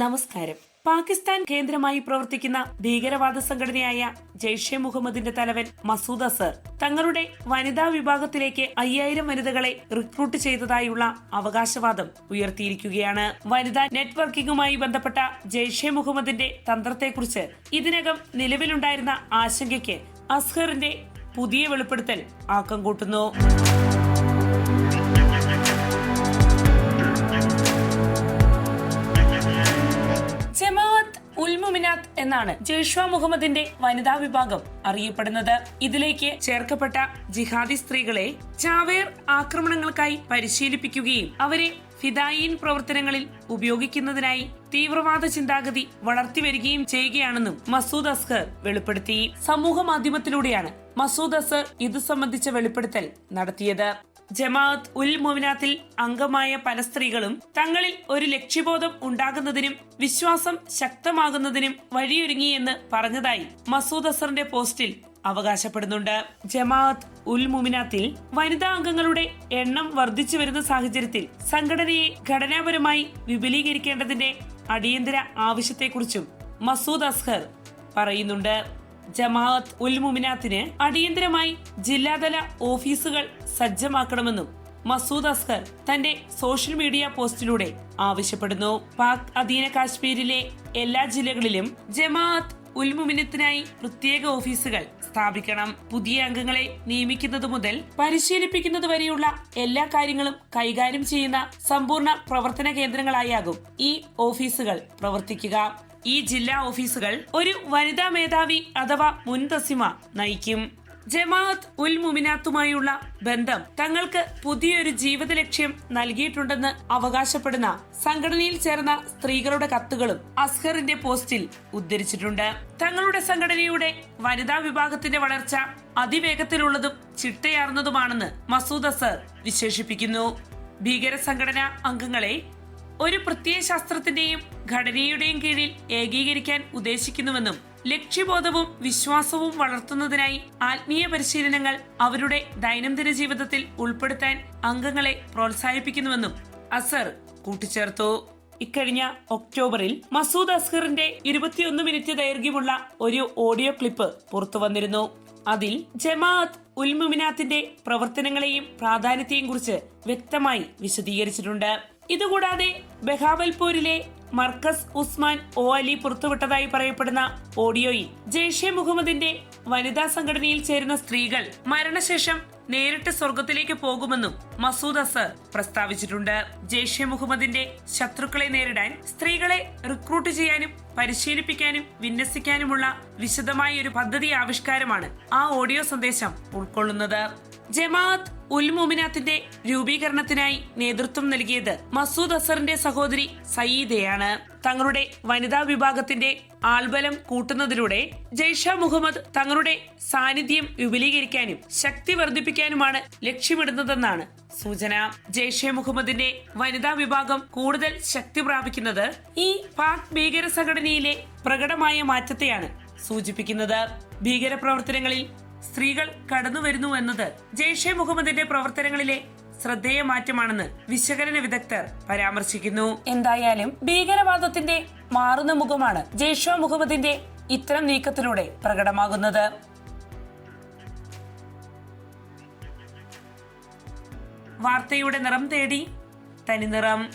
നമസ്കാരം. പാകിസ്ഥാൻ കേന്ദ്രമായി പ്രവർത്തിക്കുന്ന ഭീകരവാദ സംഘടനയായ ജെയ്ഷെ മുഹമ്മദിന്റെ തലവൻ മസൂദ് അസർ തങ്ങളുടെ വനിതാ വിഭാഗത്തിലേക്ക് അയ്യായിരം വനിതകളെ റിക്രൂട്ട് ചെയ്തതായുള്ള അവകാശവാദം ഉയർത്തിയിരിക്കുകയാണ്. വനിതാ നെറ്റ്വർക്കിംഗുമായി ബന്ധപ്പെട്ട ജെയ്ഷെ മുഹമ്മദിന്റെ തന്ത്രത്തെക്കുറിച്ച് ഇതിനകം നിലവിലുണ്ടായിരുന്ന ആശങ്കയ്ക്ക് അസ്ഹറിന്റെ പുതിയ വെളിപ്പെടുത്തൽ ആക്കം കൂട്ടുന്നു. എന്നാണ് ജയ്ഷ്വ മുഹമ്മദിന്റെ വനിതാ വിഭാഗം അറിയപ്പെടുന്നത്. ഇതിലേക്ക് ചേർക്കപ്പെട്ട ജിഹാദി സ്ത്രീകളെ ചാവേർ ആക്രമണങ്ങൾക്കായി പരിശീലിപ്പിക്കുകയും അവരെ ഫിദായിൻ പ്രവർത്തനങ്ങളിൽ ഉപയോഗിക്കുന്നതിനായി തീവ്രവാദ ചിന്താഗതി വളർത്തിവരികയും ചെയ്യുകയാണെന്നും മസൂദ് അസ്ഹർ വെളിപ്പെടുത്തി. സമൂഹ മാധ്യമത്തിലൂടെയാണ് മസൂദ് അസ്ഹർ ഇത് സംബന്ധിച്ച വെളിപ്പെടുത്തൽ നടത്തിയത്. ജമാഅത്ത് ഉൽ മുമിനാത്തിൽ അംഗമായ പല സ്ത്രീകളും തങ്ങളിൽ ഒരു ലക്ഷ്യബോധം ഉണ്ടാകുന്നതിനും വിശ്വാസം ശക്തമാകുന്നതിനും വഴിയൊരുങ്ങിയെന്ന് പറഞ്ഞതായി മസൂദ് അസറിന്റെ പോസ്റ്റിൽ അവകാശപ്പെടുന്നുണ്ട്. ജമാഅത്ത് ഉൽ മുമിനാത്തിൽ വനിതാ അംഗങ്ങളുടെ എണ്ണം വർദ്ധിച്ചു വരുന്ന സാഹചര്യത്തിൽ സംഘടനയെ ഘടനാപരമായി വിപുലീകരിക്കേണ്ടതിന്റെ അടിയന്തര ആവശ്യത്തെക്കുറിച്ചും മസൂദ് അസ്ഹർ പറയുന്നുണ്ട്. ജമാഅത്ത് ഉൽ മുമിനാത്തിന് അടിയന്തരമായി ജില്ലാതല ഓഫീസുകൾ സജ്ജമാക്കണമെന്നും മസൂദ് അസ്ഹർ തന്റെ സോഷ്യൽ മീഡിയ പോസ്റ്റിലൂടെ ആവശ്യപ്പെടുന്നു. പാക് അധീന കാശ്മീരിലെ എല്ലാ ജില്ലകളിലും ജമാഅത്ത് ഉൽമുമിനത്തിനായി പ്രത്യേക ഓഫീസുകൾ സ്ഥാപിക്കണം. പുതിയ അംഗങ്ങളെ നിയമിക്കുന്നത് മുതൽ പരിശീലിപ്പിക്കുന്നത് വരെയുള്ള എല്ലാ കാര്യങ്ങളും കൈകാര്യം ചെയ്യുന്ന സമ്പൂർണ പ്രവർത്തന കേന്ദ്രങ്ങളായാകും ഈ ഓഫീസുകൾ പ്രവർത്തിക്കുക. ഈ ജില്ലാ ഓഫീസുകൾ ഒരു വനിതാ മേധാവി അഥവാ മുൻതസിമ നയിക്കും. ജമാഅത്ത് ഉൽ മുമിനാത്തുമായുള്ള ബന്ധം തങ്ങൾക്ക് പുതിയൊരു ജീവിത ലക്ഷ്യം നൽകിയിട്ടുണ്ടെന്ന് അവകാശപ്പെടുന്ന സംഘടനയിൽ ചേർന്ന സ്ത്രീകളുടെ കത്തുകളും അസ്ഹറിന്റെ പോസ്റ്റിൽ ഉദ്ധരിച്ചിട്ടുണ്ട്. തങ്ങളുടെ സംഘടനയുടെ വനിതാ വിഭാഗത്തിന്റെ വളർച്ച അതിവേഗത്തിലുള്ളതും ചിട്ടയാർന്നതുമാണെന്ന് മസൂദ് അസർ വിശേഷിപ്പിക്കുന്നു. ഭീകര സംഘടനാ അംഗങ്ങളെ ഒരു പ്രത്യയ ശാസ്ത്രത്തിന്റെയും ഘടനയുടെയും കീഴിൽ ഏകീകരിക്കാൻ ഉദ്ദേശിക്കുന്നുവെന്നും ലക്ഷ്യബോധവും വിശ്വാസവും വളർത്തുന്നതിനായി ആത്മീയ പരിശീലനങ്ങൾ അവരുടെ ദൈനംദിന ജീവിതത്തിൽ ഉൾപ്പെടുത്താൻ അംഗങ്ങളെ പ്രോത്സാഹിപ്പിക്കുന്നുവെന്നും അസർ കൂട്ടിച്ചേർത്തു. ഇക്കഴിഞ്ഞ ഒക്ടോബറിൽ മസൂദ് അസ്ഹറിന്റെ ഇരുപത്തിയൊന്ന് മിനിറ്റ് ദൈർഘ്യമുള്ള ഒരു ഓഡിയോ ക്ലിപ്പ് പുറത്തു വന്നിരുന്നു. അതിൽ ജമാഅത്ത് ഉൽമുമിനാത്തിന്റെ പ്രവർത്തനങ്ങളെയും പ്രാധാന്യത്തെയും കുറിച്ച് വ്യക്തമായി വിശദീകരിച്ചിട്ടുണ്ട്. ഇതുകൂടാതെ ബഹാവൽപൂരിലെ മർക്കസ് ഉസ്മാൻ ഒ അലി പുറത്തുവിട്ടതായി പറയപ്പെടുന്ന ഓഡിയോയിൽ ജെയ്ഷെ മുഹമ്മദിന്റെ വനിതാ സംഘടനയിൽ ചേരുന്ന സ്ത്രീകൾ മരണശേഷം നേരിട്ട് സ്വർഗത്തിലേക്ക് പോകുമെന്നും മസൂദ് അസർ പ്രസ്താവിച്ചിട്ടുണ്ട്. ജെയ്ഷെ മുഹമ്മദിന്റെ ശത്രുക്കളെ നേരിടാൻ സ്ത്രീകളെ റിക്രൂട്ട് ചെയ്യാനും പരിശീലിപ്പിക്കാനും വിന്യസിക്കാനുമുള്ള വിശദമായ ഒരു പദ്ധതി ആവിഷ്കാരമാണ് ആ ഓഡിയോ സന്ദേശം ഉൾക്കൊള്ളുന്നത്. ജമാഅത്ത് ഉൽ മുമിനാത്തിന്റെ രൂപീകരണത്തിനായി നേതൃത്വം നൽകിയത് മസൂദ് അസറിന്റെ സഹോദരി സയീദയാണ് തങ്ങളുടെ വനിതാ വിഭാഗത്തിന്റെ ആൾബലം കൂട്ടുന്നതിലൂടെ ജയ്ഷ മുഹമ്മദ് തങ്ങളുടെ സാന്നിധ്യം വിപുലീകരിക്കാനും ശക്തി വർദ്ധിപ്പിക്കാനുമാണ് ലക്ഷ്യമിടുന്നതെന്നാണ് സൂചന. ജയ്ഷെ മുഹമ്മദിന്റെ വനിതാ വിഭാഗം കൂടുതൽ ശക്തി പ്രാപിക്കുന്നത് ഈ പാക് ഭീകര സംഘടനയിലെ പ്രകടമായ മാറ്റത്തെയാണ് സൂചിപ്പിക്കുന്നത്. ഭീകരപ്രവർത്തനങ്ങളിൽ സ്ത്രീകൾ കടന്നു വരുന്നു എന്നത് ജെയ്ഷെ മുഹമ്മദിന്റെ പ്രവർത്തനങ്ങളിലെ ശ്രദ്ധേയ മാറ്റമാണെന്ന് വിശകലന വിദഗ്ധർ പരാമർശിക്കുന്നു. എന്തായാലും ഭീകരവാദത്തിന്റെ മാറുന്ന മുഖമാണ് ജെയ്ഷ മുഹമ്മദിന്റെ ഇത്തരം നീക്കത്തിലൂടെ പ്രകടമാകുന്നത്. വാർത്തയുടെ നിറം തേടി തനിനിറം